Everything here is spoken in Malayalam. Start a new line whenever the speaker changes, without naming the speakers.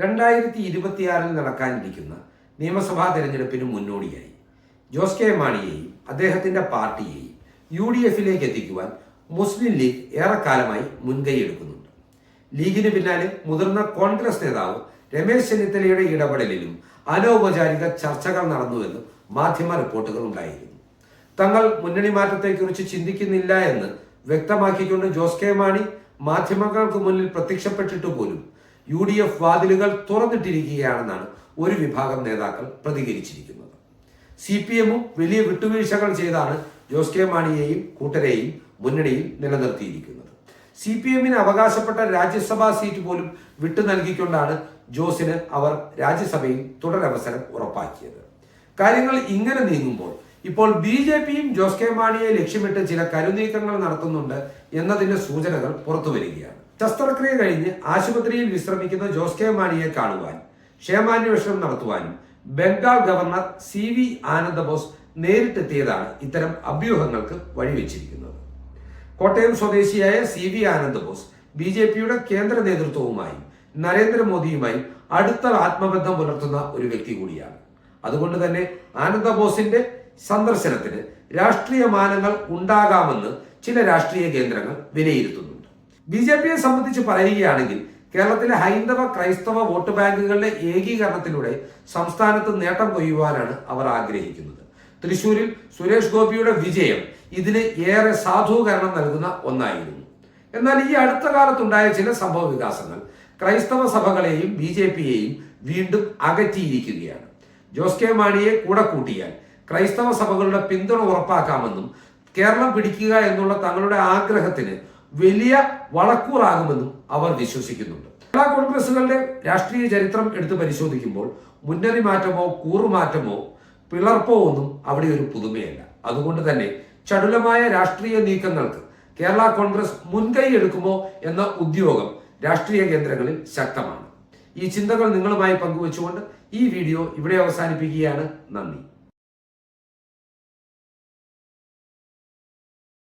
രണ്ടായിരത്തി ഇരുപത്തിയാറിൽ നടക്കാനിരിക്കുന്ന നിയമസഭാ തെരഞ്ഞെടുപ്പിന് മുന്നോടിയായി. ജോസ് കെ മാണിയെയും അദ്ദേഹത്തിന്റെ പാർട്ടിയെയും യു ഡി എഫിലേക്ക് എത്തിക്കുവാൻ മുസ്ലിം ലീഗ് ഏറെക്കാലമായി മുൻകൈയെടുക്കുന്നുണ്ട്. ലീഗിന് പിന്നാലെ മുതിർന്ന കോൺഗ്രസ് നേതാവ് രമേശ് ചെന്നിത്തലയുടെ ഇടപെടലിലും അനൗപചാരിക ചർച്ചകൾ നടന്നുവെന്ന് മാധ്യമ റിപ്പോർട്ടുകൾ ഉണ്ടായിരുന്നു. തങ്ങൾ മുന്നണി മാറ്റത്തെക്കുറിച്ച് ചിന്തിക്കുന്നില്ല എന്ന് വ്യക്തമാക്കിക്കൊണ്ട് ജോസ് കെ മാണി മാധ്യമങ്ങൾക്ക് മുന്നിൽ പ്രത്യക്ഷപ്പെട്ടിട്ടു പോലും യു ഡി എഫ് വാതിലുകൾ തുറന്നിട്ടിരിക്കുകയാണെന്നാണ് ഒരു വിഭാഗം നേതാക്കൾ പ്രതികരിച്ചിരിക്കുന്നത്. സി പി എമ്മും വലിയ വിട്ടുവീഴ്ചകൾ ചെയ്താണ് ജോസ് കെ മാണിയെയും കൂട്ടരെയും മുന്നണിയിൽ നിലനിർത്തിയിരിക്കുന്നത്. സി പി എമ്മിന് അവകാശപ്പെട്ട രാജ്യസഭാ സീറ്റ് പോലും വിട്ടു നൽകിക്കൊണ്ടാണ് ജോസിന് അവർ രാജ്യസഭയിൽ തുടരവസരം ഉറപ്പാക്കിയത്. കാര്യങ്ങൾ ഇങ്ങനെ നീങ്ങുമ്പോൾ ഇപ്പോൾ ബി ജെ പിയും ജോസ് കെ മാണിയെ ലക്ഷ്യമിട്ട് ചില കരുനീക്കങ്ങൾ നടത്തുന്നുണ്ട് എന്നതിന്റെ സൂചനകൾ പുറത്തു വരികയാണ്. ശസ്ത്രക്രിയ കഴിഞ്ഞ് ആശുപത്രിയിൽ വിശ്രമിക്കുന്ന ജോസ് കെ മാണിയെ കാണുവാൻ ക്ഷേമാന്വേഷണം നടത്തുവാനും Bengal governor C V Anandabose നേരിട്ടെത്തിയതാണ് ഇത്തരം അഭ്യൂഹങ്ങൾക്ക് വഴിവെച്ചിരിക്കുന്നത്. കോട്ടയം സ്വദേശിയായ C V Anandabose B J പിയുടെ കേന്ദ്ര നേതൃത്വവുമായും നരേന്ദ്രമോദിയുമായും അടുത്ത ആത്മബന്ധം പുലർത്തുന്ന ഒരു വ്യക്തി കൂടിയാണ്. അതുകൊണ്ട് തന്നെ ആനന്ദബോസിന്റെ സന്ദർശനത്തിന് രാഷ്ട്രീയ മാനങ്ങൾ ഉണ്ടാകാമെന്ന് ചില രാഷ്ട്രീയ കേന്ദ്രങ്ങൾ വിലയിരുത്തുന്നുണ്ട് ബി ജെ പിയെ സംബന്ധിച്ച് പറയുകയാണെങ്കിൽ കേരളത്തിലെ ഹൈന്ദവ ക്രൈസ്തവ വോട്ട് ബാങ്കുകളുടെ ഏകീകരണത്തിലൂടെ സംസ്ഥാനത്ത് നേട്ടം കൊയ്യുവാനാണ് അവർ ആഗ്രഹിക്കുന്നത്. തൃശൂരിൽ സുരേഷ് ഗോപിയുടെ വിജയം ഇതിന് ഏറെ സാധൂകരണം നൽകുന്ന ഒന്നായിരുന്നു. എന്നാൽ ഈ അടുത്ത കാലത്തുണ്ടായ ചില സംഭവ വികാസങ്ങൾ ക്രൈസ്തവ സഭകളെയും ബി ജെ പിയെയും വീണ്ടും അകറ്റിയിരിക്കുകയാണ്. ജോസ് കെ മാണിയെ കൂടെ കൂട്ടിയാൽ ക്രൈസ്തവ സഭകളുടെ പിന്തുണ ഉറപ്പാക്കാമെന്നും കേരളം പിടിക്കുക എന്നുള്ള തങ്ങളുടെ ആഗ്രഹത്തിന് വലിയ വളക്കൂറാകുമെന്നും അവർ വിശ്വസിക്കുന്നുണ്ട്. കേരള കോൺഗ്രസുകളുടെ രാഷ്ട്രീയ ചരിത്രം എടുത്ത് പരിശോധിക്കുമ്പോൾ മുന്നണി മാറ്റമോ കൂറുമാറ്റമോ പിളർപ്പോ ഒന്നും അവിടെ ഒരു പുതുമയല്ല. അതുകൊണ്ട് തന്നെ ചടുലമായ രാഷ്ട്രീയ നീക്കങ്ങൾക്ക് കേരള കോൺഗ്രസ് മുൻകൈ എടുക്കുമോ എന്ന ഉദ്യോഗം രാഷ്ട്രീയ കേന്ദ്രങ്ങളിൽ ശക്തമാണ്. ഈ ചിന്തകൾ നിങ്ങളുമായി പങ്കുവച്ചുകൊണ്ട് ഈ വീഡിയോ ഇവിടെ അവസാനിപ്പിക്കുകയാണ്. നന്ദി.